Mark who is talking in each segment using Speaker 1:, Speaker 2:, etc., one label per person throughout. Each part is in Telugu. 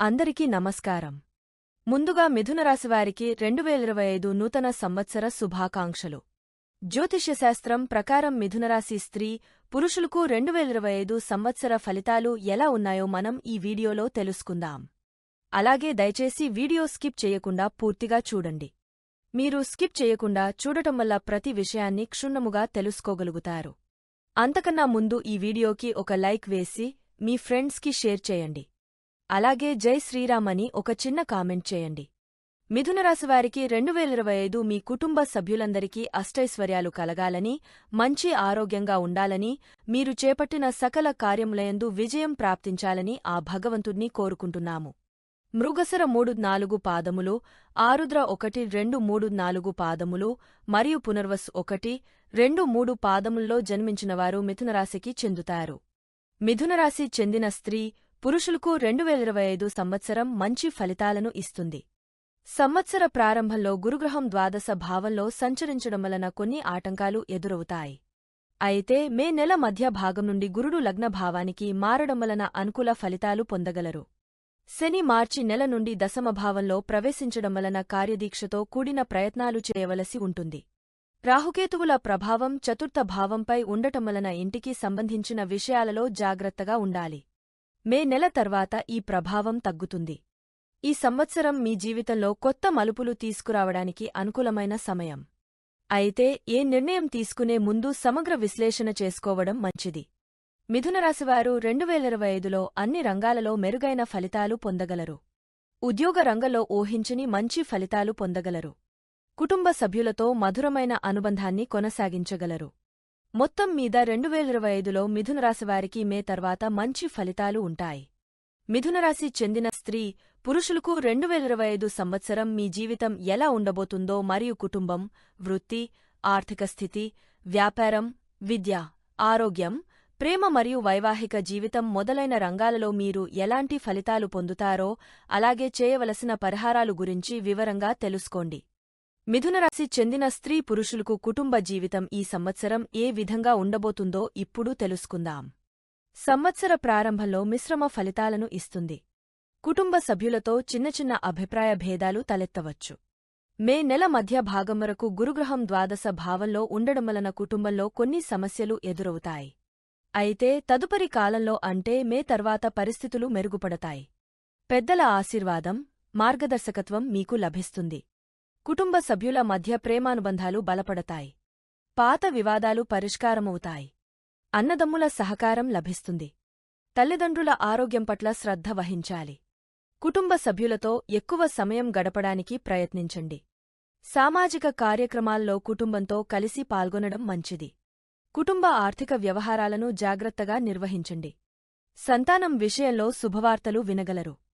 Speaker 1: అందరికీ నమస్కారం. ముందుగా మిథునరాశివారికి రెండు వేల ఇరవై ఐదు నూతన సంవత్సర శుభాకాంక్షలు. జ్యోతిష్యశాస్త్రం ప్రకారం మిథునరాశి స్త్రీ పురుషులకు రెండు వేల ఇరవై ఐదు సంవత్సర ఫలితాలు ఎలా ఉన్నాయో మనం ఈ వీడియోలో తెలుసుకుందాం. అలాగే దయచేసి వీడియో స్కిప్ చేయకుండా పూర్తిగా చూడండి. మీరు స్కిప్ చేయకుండా చూడటం వల్ల ప్రతి విషయాన్ని క్షుణ్ణముగా తెలుసుకోగలుగుతారు. అంతకన్నా ముందు ఈ వీడియోకి ఒక లైక్ వేసి మీ ఫ్రెండ్స్కి షేర్ చేయండి. అలాగే జై శ్రీరామ్ అని ఒక చిన్న కామెంట్ చేయండి. మిథునరాశివారికి రెండు వేల ఇరవై ఐదు మీ కుటుంబ సభ్యులందరికీ అష్టైశ్వర్యాలు కలగాలని మంచి ఆరోగ్యంగా ఉండాలని మీరు చేపట్టిన సకల కార్యములయందు విజయం ప్రాప్తించాలని ఆ భగవంతుణ్ణి కోరుకుంటున్నాము. మృగసర మూడు నాలుగు పాదములు ఆరుద్ర ఒకటి రెండు మూడు నాలుగు పాదములు మరియు పునర్వస్ ఒకటి రెండు మూడు పాదముల్లో జన్మించినవారు మిథునరాశికి చెందుతారు. మిథునరాశి చెందిన స్త్రీ పురుషులకు రెండు వేల ఇరవై ఐదు సంవత్సరం మంచి ఫలితాలను ఇస్తుంది. సంవత్సర ప్రారంభంలో గురుగ్రహం ద్వాదశ భావంలో సంచరించడం వలన కొన్ని ఆటంకాలు ఎదురవుతాయి. అయితే మే నెల మధ్య భాగం నుండి గురుడు లగ్నభావానికి మారడం వలన అనుకూల ఫలితాలు పొందగలరు. శని మార్చి నెల నుండి దశమభావంలో ప్రవేశించడం వలన కార్యదీక్షతో కూడిన ప్రయత్నాలు చేయవలసి ఉంటుంది. రాహుకేతువుల ప్రభావం చతుర్థ భావంపై ఉండటం వలన ఇంటికి సంబంధించిన విషయాలలో జాగ్రత్తగా ఉండాలి. మే నెల తర్వాత ఈ ప్రభావం తగ్గుతుంది. ఈ సంవత్సరం మీ జీవితంలో కొత్త మలుపులు తీసుకురావడానికి అనుకూలమైన సమయం. అయితే ఏ నిర్ణయం తీసుకునే ముందు సమగ్ర విశ్లేషణ చేసుకోవడం మంచిది. మిథునరాశివారు రెండువేల ఇరవై ఐదులో అన్ని రంగాలలో మెరుగైన ఫలితాలు పొందగలరు. ఉద్యోగ రంగంలో ఊహించని మంచి ఫలితాలు పొందగలరు. కుటుంబ సభ్యులతో మధురమైన అనుబంధాన్ని కొనసాగించగలరు. మొత్తం మీద రెండు వేల ఇరవై ఐదులో మిథునరాశివారికి మే తర్వాత మంచి ఫలితాలు ఉంటాయి. మిథునరాశి చెందిన స్త్రీ పురుషులకు రెండు వేల ఇరవై ఐదు సంవత్సరం మీ జీవితం ఎలా ఉండబోతుందో మరియు కుటుంబం వృత్తి ఆర్థిక స్థితి వ్యాపారం విద్య ఆరోగ్యం ప్రేమ మరియు వైవాహిక జీవితం మొదలైన రంగాలలో మీరు ఎలాంటి ఫలితాలు పొందుతారో అలాగే చేయవలసిన పరిహారాలు గురించి వివరంగా తెలుసుకోండి. మిథునరాశి చెందిన స్త్రీ పురుషులకు కుటుంబ జీవితం ఈ సంవత్సరం ఏ విధంగా ఉండబోతుందో ఇప్పుడు తెలుసుకుందాం. సంవత్సర ప్రారంభంలో మిశ్రమ ఫలితాలను ఇస్తుంది. కుటుంబ సభ్యులతో చిన్న చిన్న అభిప్రాయ భేదాలు తలెత్తవచ్చు. మే నెల మధ్య భాగం వరకు గురుగ్రహం ద్వాదశ భావంలో ఉండడం వలన కుటుంబంలో కొన్ని సమస్యలు ఎదురవుతాయి. అయితే తదుపరి కాలంలో అంటే మే తర్వాత పరిస్థితులు మెరుగుపడతాయి. పెద్దల ఆశీర్వాదం మార్గదర్శకత్వం మీకు లభిస్తుంది. కుటుంబ సభ్యుల మధ్య ప్రేమానుబంధాలు బలపడతాయి. పాత వివాదాలు పరిష్కారమవుతాయి. అన్నదమ్ముల సహకారం లభిస్తుంది. తల్లిదండ్రుల ఆరోగ్యం పట్ల శ్రద్ధ వహించాలి. కుటుంబ సభ్యులతో ఎక్కువ సమయం గడపడానికి ప్రయత్నించండి. సామాజిక కార్యక్రమాల్లో కుటుంబంతో కలిసి పాల్గొనడం మంచిది. కుటుంబ ఆర్థిక వ్యవహారాలను జాగ్రత్తగా నిర్వహించండి. సంతానం విషయంలో శుభవార్తలు వినగలరు.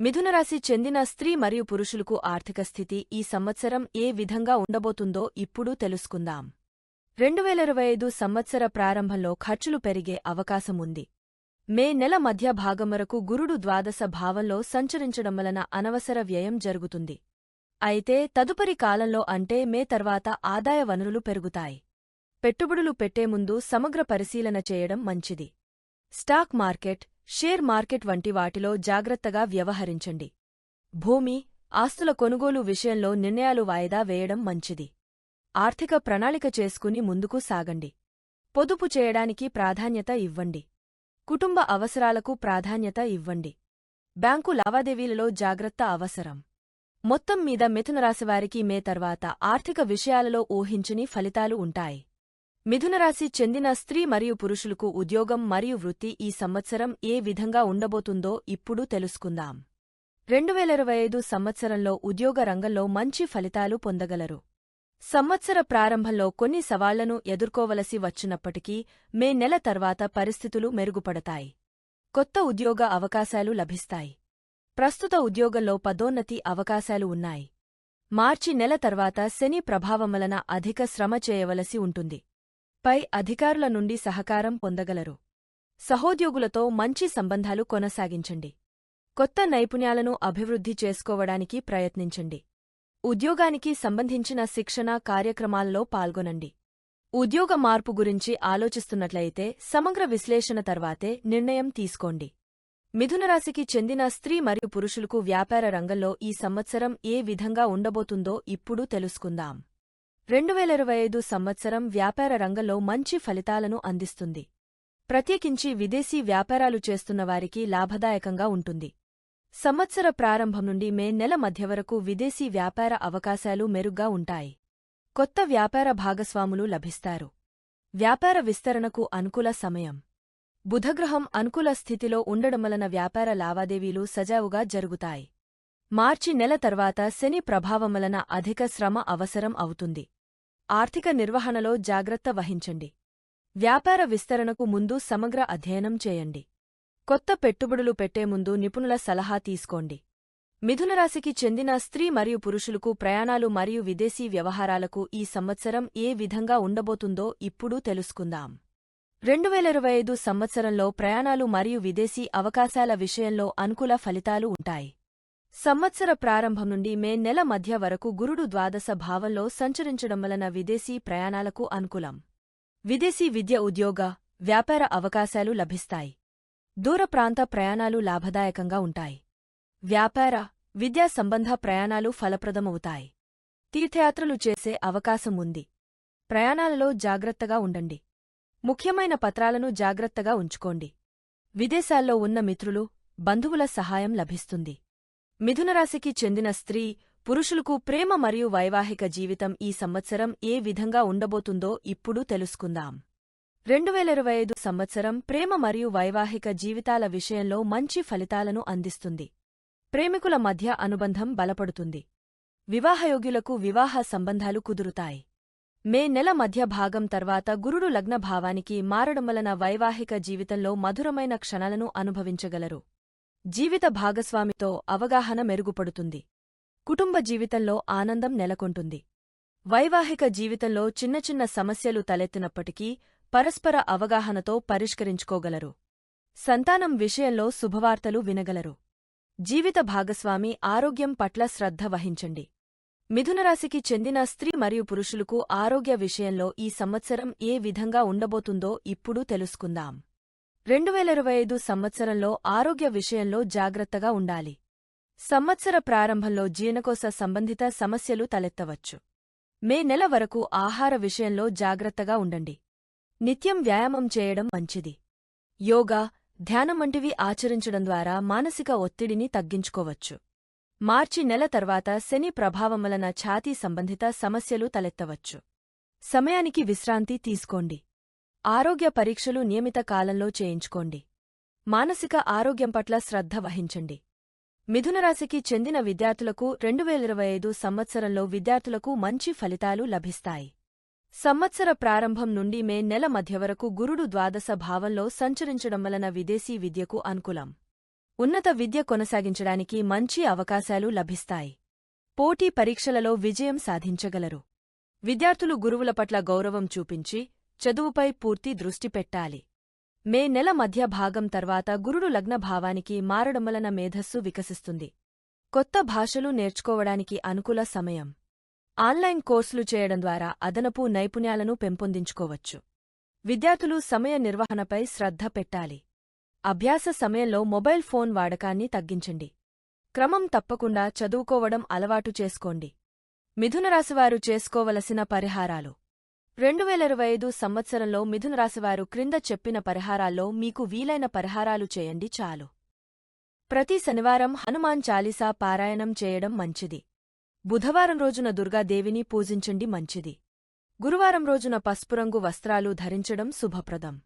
Speaker 1: మిథునరాశి చెందిన స్త్రీ మరియు పురుషులకు ఆర్థిక స్థితి ఈ సంవత్సరం ఏ విధంగా ఉండబోతుందో ఇప్పుడు తెలుసుకుందాం. రెండు వేల ఇరవై ఐదు సంవత్సర ప్రారంభంలో ఖర్చులు పెరిగే అవకాశం ఉంది. మే నెల మధ్య భాగం వరకు గురుడు ద్వాదశ భావంలో సంచరించడం వలన అనవసర వ్యయం జరుగుతుంది. అయితే తదుపరి కాలంలో అంటే మే తర్వాత ఆదాయ వనరులు పెరుగుతాయి. పెట్టుబడులు పెట్టే ముందు సమగ్ర పరిశీలన చేయడం మంచిది. స్టాక్ మార్కెట్ షేర్ మార్కెట్ వంటి వాటిలో జాగ్రత్తగా వ్యవహరించండి. భూమి ఆస్తుల కొనుగోలు విషయంలో నిర్ణయాలు వాయిదా వేయడం మంచిది. ఆర్థిక ప్రణాళిక చేసుకుని ముందుకు సాగండి. పొదుపు చేయడానికి ప్రాధాన్యత ఇవ్వండి. కుటుంబ అవసరాలకు ప్రాధాన్యత ఇవ్వండి. బ్యాంకు లావాదేవీలలో జాగ్రత్త అవసరం. మొత్తం మీద మిథునరాశివారికి మే తర్వాత ఆర్థిక విషయాలలో ఊహించని ఫలితాలు ఉంటాయి. మిథునరాశి చెందిన స్త్రీ మరియు పురుషులకు ఉద్యోగం మరియు వృత్తి ఈ సంవత్సరం ఏ విధంగా ఉండబోతుందో ఇప్పుడు తెలుసుకుందాం. రెండు వేల ఇరవై ఐదు సంవత్సరంలో ఉద్యోగ రంగంలో మంచి ఫలితాలు పొందగలరు. సంవత్సర ప్రారంభంలో కొన్ని సవాళ్ళను ఎదుర్కోవలసి వచ్చినప్పటికీ మే నెల తర్వాత పరిస్థితులు మెరుగుపడతాయి. కొత్త ఉద్యోగ అవకాశాలు లభిస్తాయి. ప్రస్తుత ఉద్యోగంలో పదోన్నతి అవకాశాలు ఉన్నాయి. మార్చి నెల తర్వాత శని ప్రభావం వలన అధిక శ్రమ చేయవలసి ఉంటుంది. పై అధికారుల నుండి సహకారం పొందగలరు. సహోద్యోగులతో మంచి సంబంధాలు కొనసాగించండి. కొత్త నైపుణ్యాలను అభివృద్ధి చేసుకోవడానికి ప్రయత్నించండి. ఉద్యోగానికి సంబంధించిన శిక్షణ కార్యక్రమాల్లో పాల్గొనండి. ఉద్యోగ మార్పు గురించి ఆలోచిస్తున్నట్లయితే సమగ్ర విశ్లేషణ తర్వాతే నిర్ణయం తీసుకోండి. మిథునరాశికి చెందిన స్త్రీ మరియు పురుషులకు వ్యాపార రంగంలో ఈ సంవత్సరం ఏ విధంగా ఉండబోతుందో ఇప్పుడు తెలుసుకుందాం. రెండు వేల ఇరవై ఐదు సంవత్సరం వ్యాపార రంగంలో మంచి ఫలితాలను అందిస్తుంది. ప్రత్యేకించి విదేశీ వ్యాపారాలు చేస్తున్న వారికి లాభదాయకంగా ఉంటుంది. సంవత్సర ప్రారంభం నుండి మే నెల మధ్య వరకు విదేశీ వ్యాపార అవకాశాలు మెరుగ్గా ఉంటాయి. కొత్త వ్యాపార భాగస్వాములు లభిస్తారు. వ్యాపార విస్తరణకు అనుకూల సమయం. బుధగ్రహం అనుకూల స్థితిలో ఉండడం వలన వ్యాపార లావాదేవీలు సజావుగా జరుగుతాయి. మార్చి నెల తర్వాత శని ప్రభావం వలన అధిక శ్రమ అవసరం అవుతుంది. ఆర్థిక నిర్వహణలో జాగ్రత్త వహించండి. వ్యాపార విస్తరణకు ముందు సమగ్ర అధ్యయనం చేయండి. కొత్త పెట్టుబడులు పెట్టే ముందు నిపుణుల సలహా తీసుకోండి. మిథునరాశికి చెందిన స్త్రీ మరియు పురుషులకు ప్రయాణాలు మరియు విదేశీ వ్యవహారాలకు ఈ సంవత్సరం ఏ విధంగా ఉండబోతుందో ఇప్పుడు తెలుసుకుందాం. రెండు వేల ఇరవై ఐదు సంవత్సరంలో ప్రయాణాలు మరియు విదేశీ అవకాశాల విషయంలో అనుకూల ఫలితాలు ఉంటాయి. సంవత్సర ప్రారంభం నుండి మే నెల మధ్య వరకు గురుడు ద్వాదశ భావంలో సంచరించడం వలన విదేశీ ప్రయాణాలకు అనుకూలం. విదేశీ విద్య ఉద్యోగ వ్యాపార అవకాశాలు లభిస్తాయి. దూర ప్రాంత ప్రయాణాలు లాభదాయకంగా ఉంటాయి. వ్యాపార విద్యా సంబంధ ప్రయాణాలు ఫలప్రదమవుతాయి. తీర్థయాత్రలు చేసే అవకాశం ఉంది. ప్రయాణాలలో జాగ్రత్తగా ఉండండి. ముఖ్యమైన పత్రాలను జాగ్రత్తగా ఉంచుకోండి. విదేశాల్లో ఉన్న మిత్రులు బంధువుల సహాయం లభిస్తుంది. మిథునరాశికి చెందిన స్త్రీ పురుషులకు ప్రేమ మరియు వైవాహిక జీవితం ఈ సంవత్సరం ఏ విధంగా ఉండబోతుందో ఇప్పుడు తెలుసుకుందాం. రెండు వేల ఇరవై ఐదు సంవత్సరం ప్రేమ మరియు వైవాహిక జీవితాల విషయంలో మంచి ఫలితాలను అందిస్తుంది. ప్రేమికుల మధ్య అనుబంధం బలపడుతుంది. వివాహయోగ్యులకు వివాహ సంబంధాలు కుదురుతాయి. మే నెల మధ్య భాగం తర్వాత గురుడు లగ్నభావానికి మారడం వలన వైవాహిక జీవితంలో మధురమైన క్షణాలను అనుభవించగలరు. జీవిత భాగస్వామితో అవగాహన మెరుగుపడుతుంది. కుటుంబ జీవితంలో ఆనందం నెలకొంటుంది. వైవాహిక జీవితంలో చిన్న చిన్న సమస్యలు తలెత్తినప్పటికీ పరస్పర అవగాహనతో పరిష్కరించుకోగలరు. సంతానం విషయంలో శుభవార్తలు వినగలరు. జీవిత భాగస్వామి ఆరోగ్యం పట్ల శ్రద్ధ వహించండి. మిథునరాశికి చెందిన స్త్రీ మరియు పురుషులకు ఆరోగ్య విషయంలో ఈ సంవత్సరం ఏ విధంగా ఉండబోతుందో ఇప్పుడు తెలుసుకుందాం. రెండు వేల ఇరవై ఐదు సంవత్సరంలో ఆరోగ్య విషయంలో జాగ్రత్తగా ఉండాలి. సంవత్సర ప్రారంభంలో జీర్ణకోశ సంబంధిత సమస్యలు తలెత్తవచ్చు. మే నెల వరకు ఆహార విషయంలో జాగ్రత్తగా ఉండండి. నిత్యం వ్యాయామం చేయడం మంచిది. యోగా ధ్యానం వంటివి ఆచరించడం ద్వారా మానసిక ఒత్తిడిని తగ్గించుకోవచ్చు. మార్చి నెల తర్వాత శని ప్రభావం వలన ఛాతీ సంబంధిత సమస్యలు తలెత్తవచ్చు. సమయానికి విశ్రాంతి తీసుకోండి. ఆరోగ్య పరీక్షలు నియమిత కాలంలో చేయించుకోండి. మానసిక ఆరోగ్యం పట్ల శ్రద్ధ వహించండి. మిథునరాశికి చెందిన విద్యార్థులకు రెండు వేల ఇరవై ఐదు సంవత్సరంలో విద్యార్థులకు మంచి ఫలితాలు లభిస్తాయి. సంవత్సర ప్రారంభం నుండి మే నెల మధ్య వరకు గురుడు ద్వాదశ భావంలో సంచరించడం వలన విదేశీ విద్యకు అనుకూలం. ఉన్నత విద్య కొనసాగించడానికి మంచి అవకాశాలు లభిస్తాయి. పోటీ పరీక్షలలో విజయం సాధించగలరు. విద్యార్థులు గురువుల పట్ల గౌరవం చూపించి చదువుపై పూర్తి దృష్టి పెట్టాలి. మే నెల మధ్య భాగం తర్వాత గురుడు లగ్నభావానికి మారడం వలన మేధస్సు వికసిస్తుంది. కొత్త భాషలు నేర్చుకోవడానికి అనుకూల సమయం. ఆన్లైన్ కోర్సులు చేయడం ద్వారా అదనపు నైపుణ్యాలను పెంపొందించుకోవచ్చు. విద్యార్థులు సమయ నిర్వహణపై శ్రద్ధ పెట్టాలి. అభ్యాస సమయంలో మొబైల్ ఫోన్ వాడకాన్ని తగ్గించండి. క్రమం తప్పకుండా చదువుకోవడం అలవాటు చేసుకోండి. మిథునరాశివారు చేసుకోవలసిన పరిహారాలు. రెండు వేల ఇరవై ఐదు సంవత్సరంలో మిథునరాశివారు క్రింద చెప్పిన పరిహారాల్లో మీకు వీలైన పరిహారాలు చేయండి చాలు. ప్రతి శనివారం హనుమాన్ చాలీసా పారాయణం చేయడం మంచిది. బుధవారం రోజున దుర్గాదేవిని పూజించండి మంచిది. గురువారం రోజున పసుపురంగు వస్త్రాలు ధరించడం శుభప్రదం.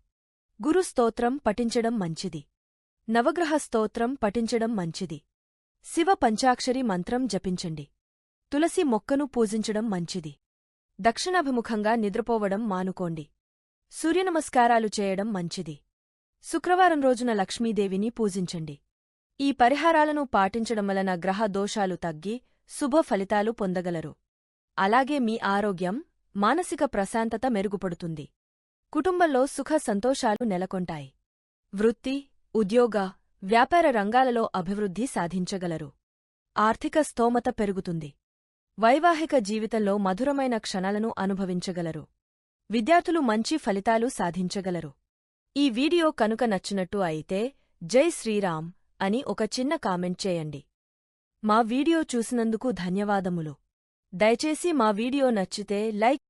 Speaker 1: గురు స్తోత్రం పఠించడం మంచిది. నవగ్రహ స్తోత్రం పఠించడం మంచిది. శివ పంచాక్షరి మంత్రం జపించండి. తులసి మొక్కను పూజించడం మంచిది. దక్షిణాభిముఖంగా నిద్రపోవడం మానుకోండి. సూర్యనమస్కారాలు చేయడం మంచిది. శుక్రవారం రోజున లక్ష్మీదేవిని పూజించండి. ఈ పరిహారాలను పాటించడం వలన గ్రహ దోషాలు తగ్గి శుభ ఫలితాలు పొందగలరు. అలాగే మీ ఆరోగ్యం మానసిక ప్రశాంతత మెరుగుపడుతుంది. కుటుంబంలో సుఖ సంతోషాలు నెలకొంటాయి. వృత్తి ఉద్యోగ వ్యాపార రంగాలలో అభివృద్ధి సాధించగలరు. ఆర్థిక స్తోమత పెరుగుతుంది. వైవాహిక జీవితంలో మధురమైన క్షణాలను అనుభవించగలరు. విద్యార్థులు మంచి ఫలితాలు సాధించగలరు. ఈ వీడియో కనుక నచ్చినట్టు అయితే జై శ్రీరామ్ అని ఒక చిన్న కామెంట్ చేయండి. మా వీడియో చూసినందుకు ధన్యవాదములు. దయచేసి మా వీడియో నచ్చితే లైక్